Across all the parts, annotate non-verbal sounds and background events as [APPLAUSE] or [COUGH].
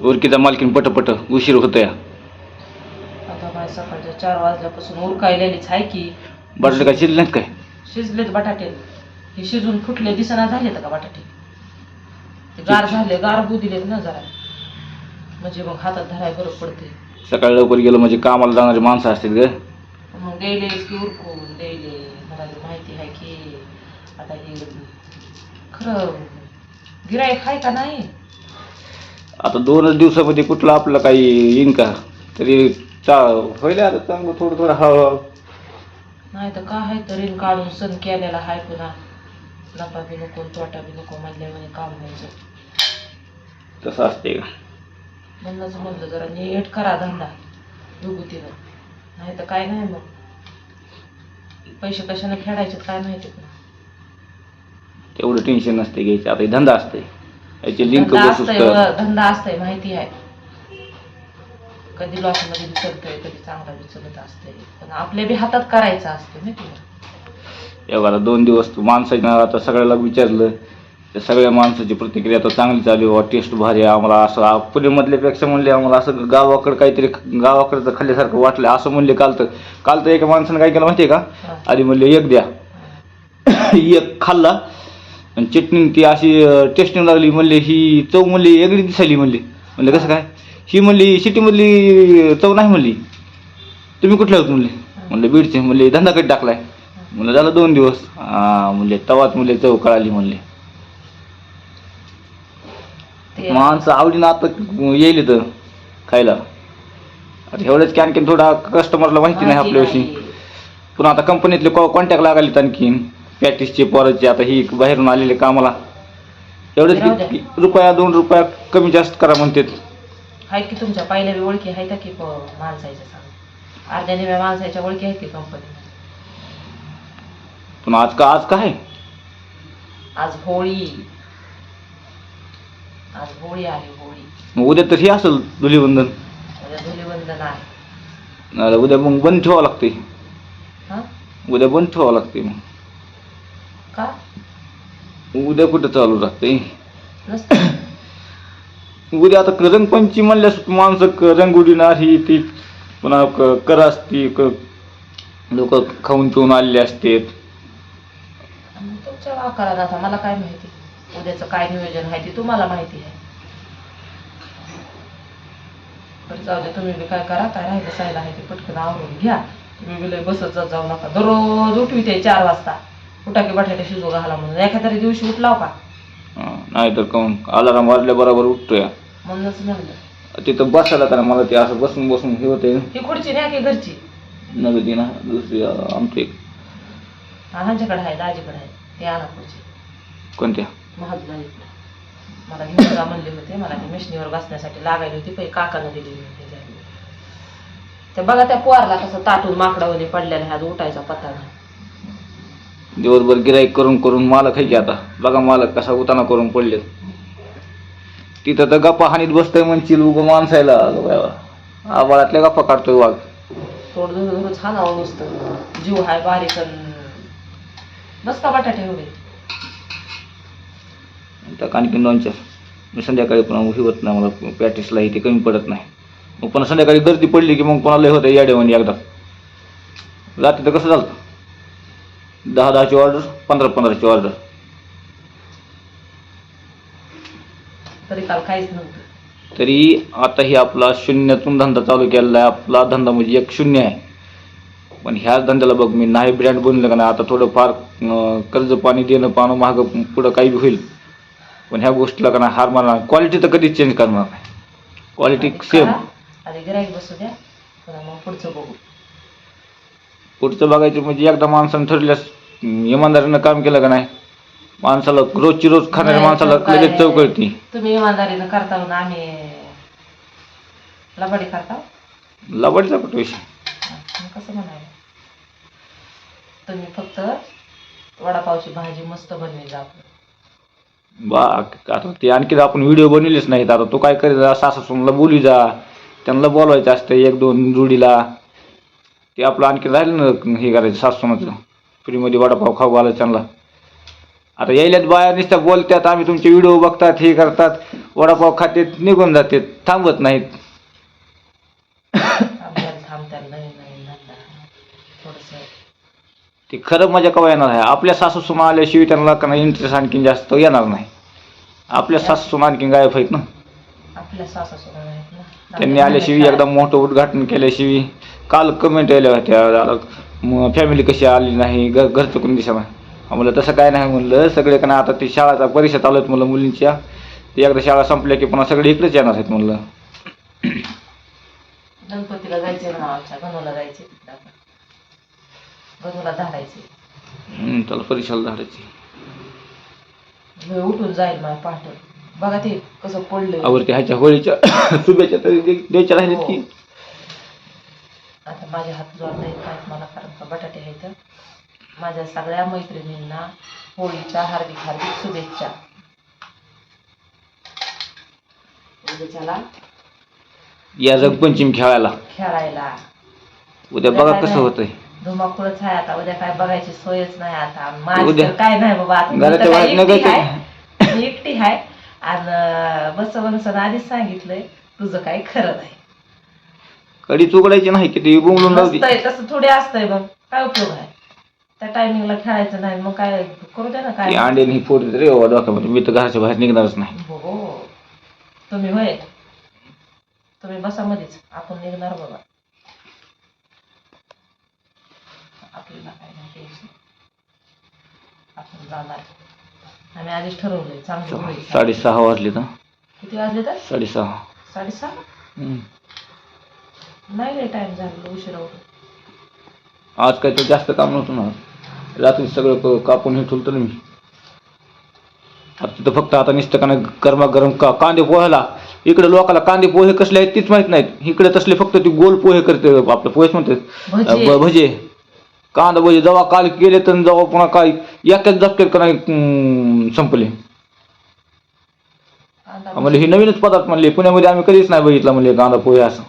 उरकीचा मालकीन पटपट उशीर होतोय. आता बाय सकाळच्या चार वाजल्यापासून उरकायलेलीच आहे की. बटाटे काय शिजले नाहीत काय? शिजलेत बटाटे. हे शिजून फुटले दिसना झालेत का बटाटे? ते गार झाले गार होऊ दिलेत ना जरा. म्हणजे मग हातात धराय बरं पडते. सकाळी लवकर गेलं म्हणजे कामाला जाणारी माणसं असतील ग. मग द्यायलेच की उरकून द्यायले मला माहिती आहे की. आता हे खरं गिराईक आहे का नाही? आता दोनच दिवसामध्ये कुठलं आपलं काही येईन का? तरी चा होईल आता चांगलं थोडं थोडं हळूहळू. नाही तर काय आहे तरी काढून सण केलेला हाय पुन्हा. नफा बी नको तोटा बी नको म्हणे काम व्हायचं तसं असते का? म्हणूनच म्हणलं जरा नीट करा धंदा. दुगुतीनं नाही तर काय नाही मग. पैसे कशाने फेडायचे काय माहिती पण तेवढं टेन्शन नसते घ्यायचं. आता हे धंदा असते याची लिंक धंदा बसूस असतंय तर व, धंदा असतंय माहिती आहे. कधी लॉसमध्ये बी चलतंय कधी चांगला बी चलत असतंय. पण आपल्या बी हातात करायचं असतं माहिती का? एवढा दोन दिवस माणसानं आता सगळ्याला विचारलं त्या सगळ्या माणसाची प्रतिक्रिया आता चांगली चालू आहे. टेस्ट भारी आहे आम्हाला असं आ- पुण्यामधल्यापेक्षा म्हणले आम्हाला असं गावाकडं काहीतरी गावाकडचं खाल्ल्यासारखं वाटलं असं म्हणले काल तर काल तर एका माणसानं काय केलं माहिती आहे का. आधी म्हणले एक द्या. [COUGHS] एक खाल्ला आणि चटणी ती अशी टेस्टिंग लागली म्हणले ही चव म्हणली वेगळी दिसायली म्हणली. म्हणले कसं काय? ही म्हणली सिटीमधली चव नाही म्हणली. तुम्ही कुठल्या होत म्हणले? म्हणले बीडचे. म्हणले धंदा कधी टाकलाय? म्हणलं झालं दोन दिवस. हा म्हणले तवाच म्हणले चव कळाली म्हणले. माणसं आवडीनं आता येईल तर खायला. आता एवढंच की आणखीन थोडा कस्टमरला माहिती नाही आपल्याविषयी. पुन्हा आता कंपनीतले कॉन्टॅक्ट लागालेत आणखीन. प्रॅक्टिसचे पोराचे आता ही बाहेरून आलेले कामाला राहू एवढंच द्या. की रुपया दोन रुपया कमी जास्त करा म्हणतात. आहे की तुमच्या पहिल्या बी ओळखी आहेत की प- माणसाच्या सांग. अर्ध्या निम्या माणसाच्या ओळखी आहेत की कंपनी पण आज का आज काय? आज होळी. आज होळी आहे होळी. मग उद्या तर हे असेल धुलीवंदन. उद्या धुलीवंदन आहे. उद्या मग बंद ठेवावं लागते हा? उद्या बंद ठेवावं लागते मग. का? उद्या कुठं चालू राहते नसतं [COUGHS] उद्या आता रंगपंचमी म्हणल्यास माणसं क- रंग उडीणार ही ती पुन्हा क- कर असती लोक खाऊन पिऊन आलेले असतात. आणि तुमच्या वाकाला आता मला काय माहिती? उद्याचं काय नियोजन आहे ते तुम्हाला माहिती आहे. बरं जाऊ दे तुम्ही बी काय करा काय राहिलं सायला आहे ते पटकन आवरून घ्या. तुम्ही बी लय बसत जात जाऊ नका. दररोज उठविते चार वाजता. उठा की बटाटे शिजू घाला म्हणून. एखाद्या दिवशी उठलाव का? हं, नाहीतर काऊन अलाराम वाजल्या बरोबर उठतोय. म्हणूनच म्हणलं. तिथं बसायला तर मला ते असं बसून बसून हे होते ही खुर्ची न्या की घरची? नगदी ना दुसरी अं, आमची एक. ह्यांच्याकडे आहे दाजीकडे आहे. ते आणा खुर्ची. कोणत्या? महाग मला घेऊन जा म्हणले होते मला ती मिशनीवर बसण्यासाठी लागायली होती पै काकानं दिली होती त्यावेळी. ते बघा त्या पोरला कसं ताटून माकडावणी पडलेला ह्यात उठायचा पत्ता नाही. दिवसभर गिराईक करून करून मालक आहे की आता? बघा मालक कसा उताना करून पडले तिथं तर गप्पा हानीत बसतोय म्हणशील उगं माणसायला. आबाळातल्या गप्पा काढतोय वाघ. थोडं धरून छान नुसतं. जीव हाय बारीक अन बस का बटाटे एवढे. तर आणखीन दोन चार. मी संध्याकाळी उशी होत नाही मला प्रॅक्टिसला ते कमी पडत नाही. मग पुन्हा संध्याकाळी गर्दी पडली की मग लय होतं याड्यामध्ये एकदा. रात्री तर कसं झालं दहा दहाची ऑर्डर पंधरा पंधराची ऑर्डर तरी काल काहीच नव्हतं. तरी आता ही आपला शून्यातून धंदा चालू केलेला आहे. आपला धंदा म्हणजे एक शून्य आहे. पण ह्याच धंद्याला बघ मी नाही ब्रँड बनलं का नाही आता थोडंफार अं, कर्ज पाणी देणं पाणं महाग पुढं काही बी होईल. पण ह्या गोष्टीला का नाही हार मारणार क्वालिटी तर कधीच चेंज करणार नाही. क्वालिटी आधी सेम करा, आधी गिराईक बसू द्या. पुन्हा मग पुढचं बघू. पुढचं बघायचं म्हणजे एकदा माणसानं ठरल्यास इमानदारीनं काम केलं का नाही? माणसाला रोजची रोज खाणाऱ्या नाही, माणसाला लगेच चव कळती. तुम्ही इमानदारीनं करता म्हणून आम्ही लबाडी करता? लबाडीचा कुठं विषय? मग कसं म्हणायला तुम्ही फक्त वडापावची भाजी मस्त बनवी जा. बा आता ते आणखी आपण व्हिडिओ बनवलेच नाहीत. आता तो काय करीत सासू सुनला बोली जा. त्यांना बोलवायचं असतं एक दोन जोडीला. ते आपलं आणखी राहिलं ना हे करायचं सासूनाचं फ्रीमध्ये वडापाव खाऊ घालायचं त्यांना. आता यायल्यात बाया नुसत्या बोलतात आम्ही तुमचे व्हिडिओ बघतात हे करतात वडापाव खातेत निघून जातात थांबत नाहीत. आपल्याला थांबताना नवीन नवीन धंदा थोडस. ते खरं मजा कवा येणार आहे? आपल्या सासू सुना आल्याशिवाय त्यांना इंटरेस्ट आणखीन जास्त येणार नाही. आपल्या सासू सुना आणखीन गायब आहेत ना. आपल्या सासा सुद्धा आहेत ना त्यांनी आल्याशिवाय एकदा मोठं उद्घाटन केल्याशिवाय काल कमेंट आल्या होत्या फॅमिली कशी आली नाही घर घरचं कोणी दिसा म्हणलं तसं काय नाही म्हणलं सगळे का आता ती शाळाचा परीक्षा चालू आहेत म्हणलं मुलींच्या. ते एकदा शाळा संपल्या की पुन्हा सगळे इकडेच येणार आहेत म्हणलं. गणपतीला जायचे ना आमच्या गणूला जायचे. गणूला धाडायचे त्याला परीक्षेला धाडायची उठून जाईल माझ्या पहाटे बघा ते कसं पडलं आवडते ह्याच्या होळीच्या [COUGHS] शुभेच्छा तरी दे- द्यायच्या राहिल्यात की. आता माझे हात जोड नाही काय मला कारण का बटाटे आहेत. माझ्या सगळ्या मैत्रिणींना होळीच्या हार्दिक हार्दिक शुभेच्छा. उद्याच्याला या रंगपंचमी खेळायला. खेळायला. उद्या बघा कसं होतंय. धुमाकूळच आहे आता. उद्या काय बघायची सोयच नाही आता. माझी उद्या- तर काय नाही बाबा. आता मी घराच्या तर काय बाहेर एकटी निघायचं आहे. मी एकटी आहे. आणि बस बसनं आधीच सांगितलंय तुझं काही खरं नाही. कडी उघडायची नाही किती बोंबलून लावली नसतंय तसं थोडी असतंय मग काय उपयोग आहे त्या टायमिंगला खेळायचं नाही मग काय करू दे ना ती काय अंडे ही फोडली रे बाबा डोक्यामध्ये मी तर घराच्या बाहेर निघणारच नाही. हो. तुम्ही होय. तुम्ही बसा मध्येच आपण निघणार बाबा. आपल्याला काय नाही टेन्शन. आपण जाणार. आम्ही आधीच ठरवलंय चांगलं होईल. साडेसहा वाजले तर किती वाजले तर साडेसहा. साडेसहा? हम्म. नाही लय टाइम झालेला उशिरा उठून. आज काय तर जास्त काम नव्हतं ना. रात्री सगळं क- कापून हे ठेवलं मी. आता तिथं फक्त आता नुसतं का नाही गरमागरम का कांदे पोह्याला. इकडे लोकाला कांदे पोहे कसले आहेत तीच माहीत नाहीत. इकडे तसले फक्त ती गोल पोहे करते आपले पोहेच म्हणतात. भजी. ब- भजे. कांदा भजे जेव्हा काल केले तर जेव्हा पुन्हा काय एकाच का नाही संपले. कांदा म्हणले हे नवीनच पदार्थ म्हणले पुण्यामध्ये आम्ही कधीच नाही बघितलं म्हणले कांदा पोहे असं.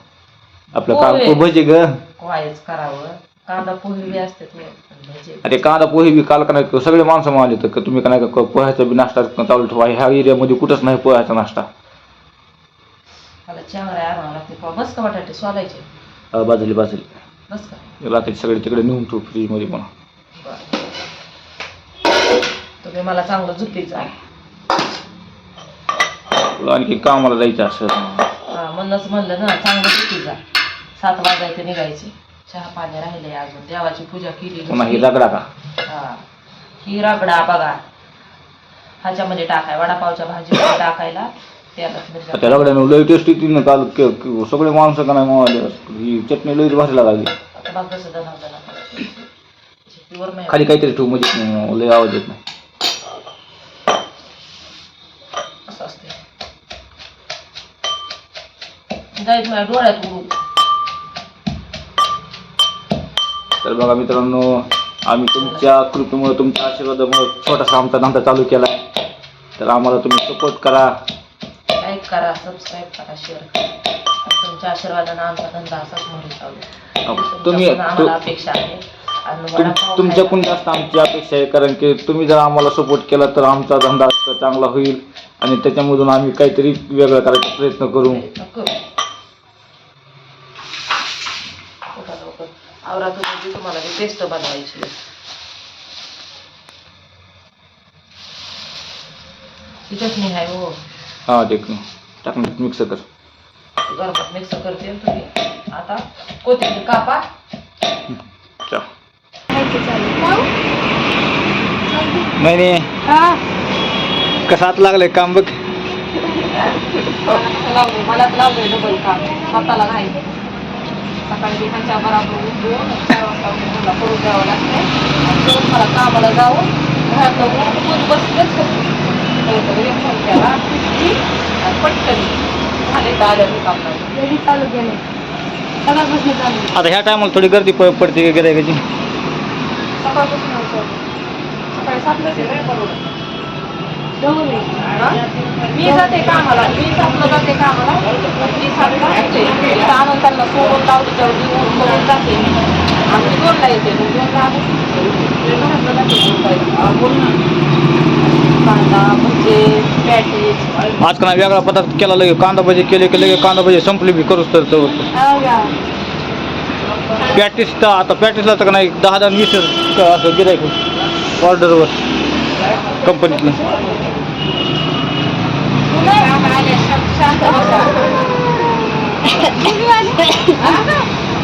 आपलं पोहे. कांदा भजे ग. वायच करावं. कांदा पोहे बी असते भजे. अरे कांदा पोहे बी काल का नाही सगळे माणसं मारले तर का तुम्ही का नाही का पोह्याचा बी नाश्ता चालू ठेवा ह्या एरियामध्ये कुठंच नाही पोह्याचा नाश्ता. मला चांगला आणावं लागते पहा. बस का बटाटे सोलायचे. अं, बाजली बाजली. बस का रात्री सगळे तिकडे नेऊन ठेवू फ्रीजमध्ये पण. तुम्ही मला चांगलं जा. तुला आणखी कामाला जायचं असं हा म्हणूनच म्हणलं ना चांगलं जा. सात वाजायचे निघायचे. चहा पाणी राहिले अजून. देवाची पूजा केली पुन्हा ही. रगडा का? हा. ही रगडा बघा. ह्याच्यामध्ये टाकाय वडापावच्या भाजीमध्ये टाकायला. त्यालाच मिरच्या त्या रगड्यानं लई टेस्टी तिनं काल के- के- सगळे माणसं का नाही मावले ही चटणी लई भारी लागली खाली काहीतरी ठेवू म्हणजे अं, लई आवाज येत नाही डोळ्यात उडू तर बघा मित्रांनो आम्ही तुमच्या कृपेमुळे तुमच्या आशीर्वादामुळे छोटासा आमचा धंदा चालू केला तर आम्हाला तुम्ही सपोर्ट करा करा सबस्क्राईब करा शेअर करा तुमच्या आशीर्वादानं आमचा धंदा असाच म्हणून चालू तुम्ही आम्हाला अपेक्षा आहे. तुमच्याकडून जास्त आमची अपेक्षा आहे कारण की तुम्ही जर आम्हाला सपोर्ट केला तर आमचा धंदा चांगला होईल. आणि त्याच्यामधून आम्ही काहीतरी वेगळं करायचा प्रयत्न करू. आवरा तुम्ही तुम्हाला पेस्ट बनवायची आहे. ही आहे हो. हां टाकून मिक्स कर. मिक्स करते तुम्ही. आता कोथिंबीर कापा. चा. नाही नाही कसं हात लागलंय काम बघ. लावले मलाच लावले डबल काम. स्वतःला नाही. सकाळी मी ह्यांच्या बराबर उठून चार वाजता उठून मला करून द्यावं लागते आणि मला कामाला जाऊन घरातलं उठून बसलेच पटकन झाले मी घरी चालू केले सकाळपासून चालू आता ह्या टायमाला थोडी गर्दी प- पडते गिरायकाची सकाळपासून सकाळी सातलाच आहे रे बरोबर. दोघं बी. हा? मी जाते कामाला. मी सातला जाते कामाला. ती सातला येते. इथं आणून त्यांना सोडून करून जाते आणि दोनला येते. मग दोनला आले घरातलं जाते. दोनला येते. हा. कांदा भजे पॅटीस. आज का नाही वेगळा पदार्थ केला लगे कांदा भजी केले की लगे कांदा भजी संपली बी करूच तर तर पॅटीस तर आता पॅटीसला तर का नाही दहा दहा वीस असं गिरायक ऑर्डरवर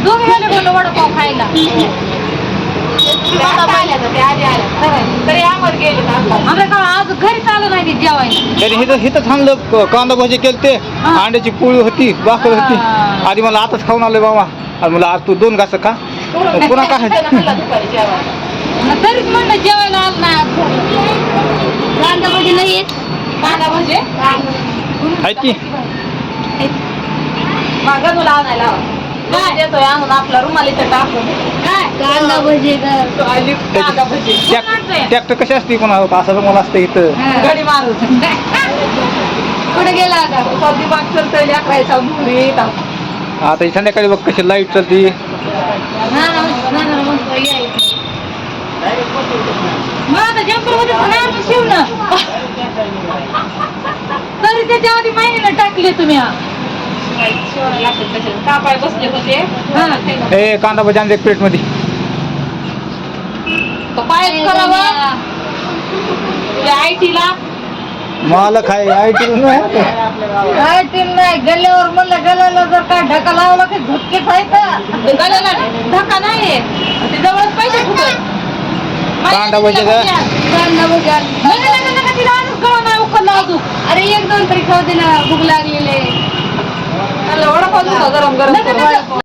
दोघे वडापाव खायला. आता पाहिल्या तर ते आधी आल्या खरं तरी आम्हाला गेले ना आता आमच्या का आज घरी चालू नाही ते जेवायला. त्याने हिथं हिथं थांबलं क- कांदा भजी केले ते हा. अंड्याची पोळी होती भाकर होती. हा. आधी मला आताच खाऊन आलोय बाबा. आणि मला आज तू दोन घास खा. पुन्हा काय? दुपारी जेवायला मग तरीच म्हणलं जेवायला आज नाही आज कांदा भाजी नाही येत. कांदा की. मागं तुला आणायला लावा. काय? देतोय आणून आपला रुमाल इथं टाकून. काय? कांदा भजी तो आली कांदा भजी. ट्रॅक्टर कशी असते कोणा असं मला असतं इथं. गडी मारून कुठे गेला आता? अकरायचा मुली आता ही संध्याकाळी बघ कशी लाइट चालती. मग आता जम्परमध्ये तरी त्याच्या आधी महिन्याला टाकले तुम्ही. ए कांदा भजी आणले एक प्लेटमध्ये. तर काय करावं. आय टीला मला खाय आय टी काय ते. नाही गल्ल्यावर म्हणलं गल्याला जर काय ढका लावला की झटके खायचं गळ्याला धक्का नाहीये. ते जवळच पैसे फुटत कांदा भजी का? कांदा भजी आण. नाही, नाही, नाही, नाही, तिला अजून नाही अजून. अरे एक दोन तरी खाऊ दे ना भूक लागलेले त्याला वडापाव दिला गरम गरम.